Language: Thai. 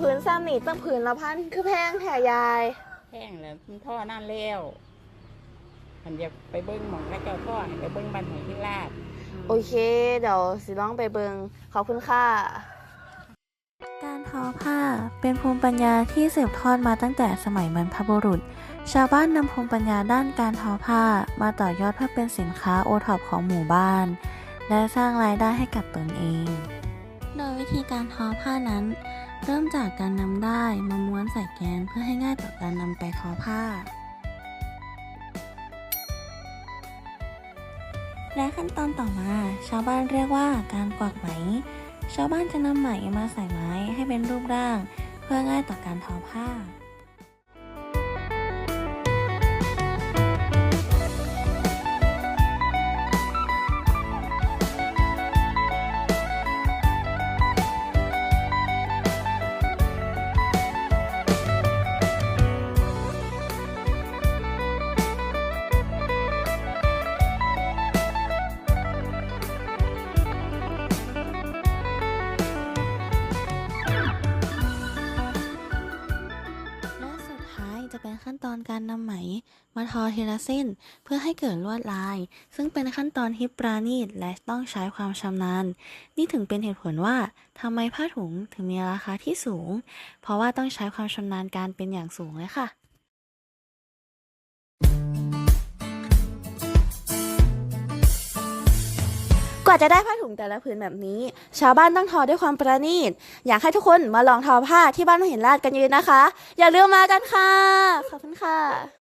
พื้นซ้ำนี่ตั้งผืนละพันคือแพงแถยาย แห้งแล้วมันท่อนั่นแล้วมันอยากไปเบิ้งหมองแล้วเจ้าท่อให้ไปเบิ้งบ้านหอยที่ลาด โอเค เดี๋ยวสิลองไปเบิงขอบคุณค่ะ การทอผ้าเป็นภูมิปัญญาที่สืบทอดมาตั้งแต่สมัยบรรพบุรุษ ชาวบ้านนำภูมิปัญญาด้านการทอผ้ามาต่อยอดเพื่อเป็นสินค้าโอท็อปของหมู่บ้าน และสร้างรายได้ให้กับตนเอง โดยวิธีการทอผ้านั้น เริ่มจากการนำได้มาม้วนใส่แกนเพื่อให้ง่ายต่อการนำไปทอผ้า และขั้นตอนต่อมา ชาวบ้านเรียกว่าการกวักไหม ชาวบ้านจะนำไหมมาใส่ไม้ให้เป็นรูปร่าง เพื่อง่ายต่อการทอผ้า จะเป็นขั้นตอนการนำไหม มาทอทีละเส้น เพื่อให้เกิดลวดลาย ซึ่งเป็นขั้นตอนที่ปราณีตและต้องใช้ความชำนาญ นี่ถึงเป็นเหตุผลว่าทำไมผ้าถุงถึงมีราคาที่สูง เพราะว่าต้องใช้ความชำนาญการเป็นอย่างสูงเลยค่ะ ว่าจะได้ผ้าถุงแต่ละผืนแบบนี้ ชาวบ้านต้องทอด้วยความประณีต อยากให้ทุกคนมาลองทอผ้าที่บ้านเห็นราดกันเยอะนะคะ อย่าลืมมากันค่ะ ขอบคุณค่ะ